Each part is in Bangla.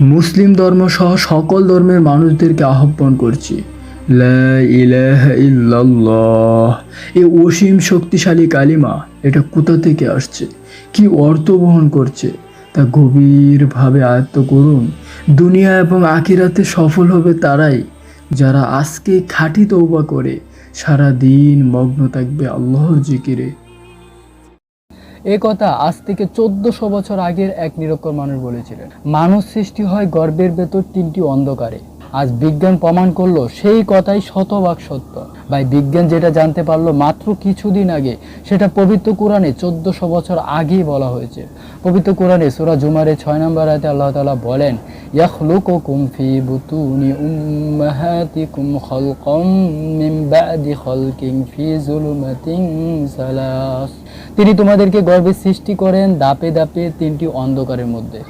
মুসলিম ধর্ম সহ সকল ধর্মের মানুষদেরকে আহ্বান করছি। এই অসীম শক্তিশালী কালিমা, এটা কোথা থেকে আসছে? কি অর্থ বহন করছে? তা গভীরভাবে আয়ত্ত করুন। দুনিয়া এবং আখিরাতে সফল হবে তারাই যারা আজকে খাঁটি তৌবা করে সারা দিন মগ্ন থাকবে আল্লাহর জিকিরে। এ কথা আজ থেকে চোদ্দশো বছর আগের এক নিরক্ষর মানুষ বলেছিলেন, মানুষ সৃষ্টি হয় গর্বের ভেতর তিনটি অন্ধকারে। আজ বিজ্ঞান প্রমাণ করল সেই কথাই শতভাগ সত্য। ভাই, বিজ্ঞান যেটা জানতে পারল মাত্র কিছুদিন আগে, সেটা পবিত্র কোরআনে চোদ্দশো বছর আগেই বলা হয়েছে। পবিত্র কোরআনে সুরা জুমারে ছয় নম্বর আয়তে আল্লাহ তাআলা বলেন, ইয়াখলুকুকুম ফি বুতুনি উম্মাহাতিকুম খালকাম মিন বাদি খালকিন ফি যুলুমাতিন সালাস। তিনি তোমাদেরকে গর্বে সৃষ্টি করেন দাপে দাপে তিনটি অন্ধকারের মধ্যে।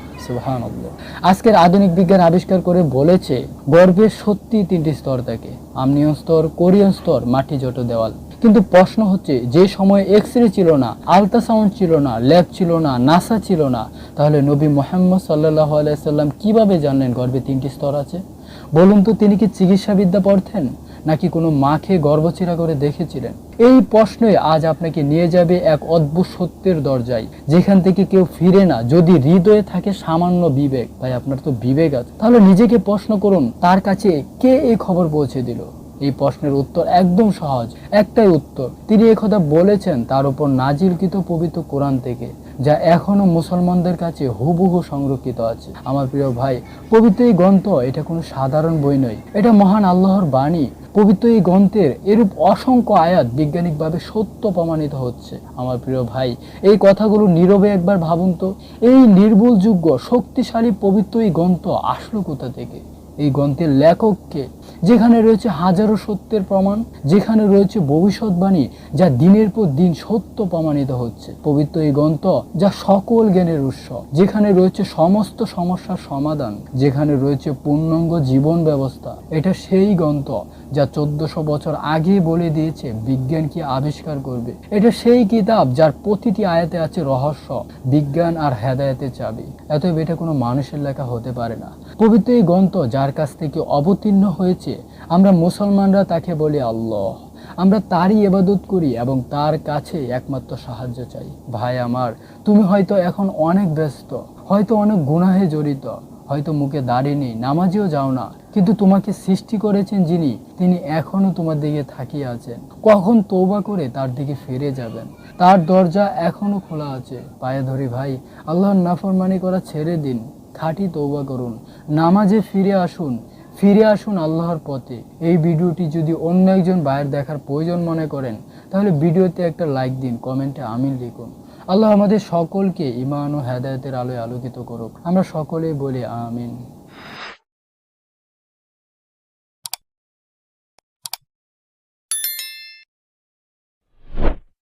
আজকের আধুনিক বিজ্ঞান আবিষ্কার করে বলেছে গর্ভের সত্যি তিনটি স্তর থাকে। আমনিয় স্তর কোরিয়ান স্তর, মাটি, জটো, দেওয়াল। কিন্তু প্রশ্ন হচ্ছে, যে সময় এক্স রে ছিল না আলট্রাসাউন্ড ছিল না ল্যাব ছিল না নাসা ছিল না, তাহলে নবী মোহাম্মদ সাল্লাহ আলাইসাল্লাম কীভাবে জানলেন গর্ভে তিনটি স্তর আছে? বলুন তো, তিনি কি চিকিৎসাবিদ্যা পড়তেন, নাকি কোনো মাকে গর্ভচিরা করে দেখেছিলেন? এই প্রশ্নই আজ আপনাকে নিয়ে যাবে এক অদ্ভুত সত্যের দরজায়, যেখান থেকে কেউ ফিরে না, যদি হৃদয়ে থাকে সামান্য বিবেক। ভাই, আপনার তো বিবেক আছে। তাহলে নিজেকে প্রশ্ন করুন, তার কাছে কে এই খবর পৌঁছে দিল? এই প্রশ্নের উত্তর একদম সহজ, একটাই উত্তর। তিনি কথা বলেছেন তার উপর নাজিলকৃত পবিত্র কোরআন থেকে। যা এখনও মুসলমানদের কাছে হুবহু সংরক্ষিত আছে। আমার প্রিয় ভাই, পবিত্র এই গ্রন্থ, এটা কোনো সাধারণ বই নয়। এটা মহান আল্লাহর বাণী। পবিত্র এই গ্রন্থের এরূপ অসংখ্য আয়াত বৈজ্ঞানিকভাবে সত্য প্রমাণিত হচ্ছে। আমার প্রিয় ভাই, এই কথাগুলো নীরবে একবার ভাবুন তো। এই নির্ভুলযোগ্য শক্তিশালী পবিত্র এই গ্রন্থ আসলো কোথা থেকে? এই গ্রন্থের লেখককে যেখানে রয়েছে হাজারো সত্যের প্রমাণ, যেখানে রয়েছে ভবিষ্যৎবাণী যা দিনের পর দিন সত্য প্রমাণিত হচ্ছে। পবিত্র এই গ্রন্থ যা সকল জ্ঞানের উৎস, যেখানে রয়েছে সমস্ত সমস্যার সমাধান, যেখানে রয়েছে পূর্ণাঙ্গ জীবন ব্যবস্থা। এটা সেই গ্রন্থ যা চোদ্দশো বছর আগে বলে দিয়েছে, বিজ্ঞান কি আবিষ্কার করবে? এটা সেই কিতাব যার প্রতিটি আয়াতে আছে রহস্য, বিজ্ঞান আর হেদায়েতের চাবি। এতএব এটা কোনো মানুষের লেখা হতে পারে না। পবিত্র এই গ্রন্থ যার কাছ থেকে অবতীর্ণ হয়েছে, আমরা মুসলমানরা তাকে বলি আল্লাহ। আমরা তারই এবাদত করি এবং তার কাছে একমাত্র সাহায্য চাই। ভাই আমার, তুমি হয়তো এখন অনেক ব্যস্ত, হয়তো অনেক গুনাহে জড়িত, হয়তো মুখে দাঁড়িয়ে নেই, নামাজেও যাও না, কিন্তু তোমাকে সৃষ্টি করেছেন যিনি, তিনি এখনও তোমার দিকে থাকিয়ে আছেন। কখন তৌবা করে তার দিকে ফিরে যাবেন? তার দরজা এখনও খোলা আছে। পায়ে ধরি ভাই, আল্লাহর নাফরমানি করা ছেড়ে দিন। খাঁটি তৌবা করুন। নামাজে ফিরে আসুন। ফিরে আসুন আল্লাহর পথে। এই ভিডিওটি যদি অন্য একজন ভাইয়ের দেখার প্রয়োজন মনে করেন, তাহলে ভিডিওতে একটা লাইক দিন, কমেন্টে আমিন লিখুন। আল্লাহ আমাদের সকলকে ইমান ও হেদায়তের আলোয় আলোকিত করুক। আমরা সকলেই বলি আমিন।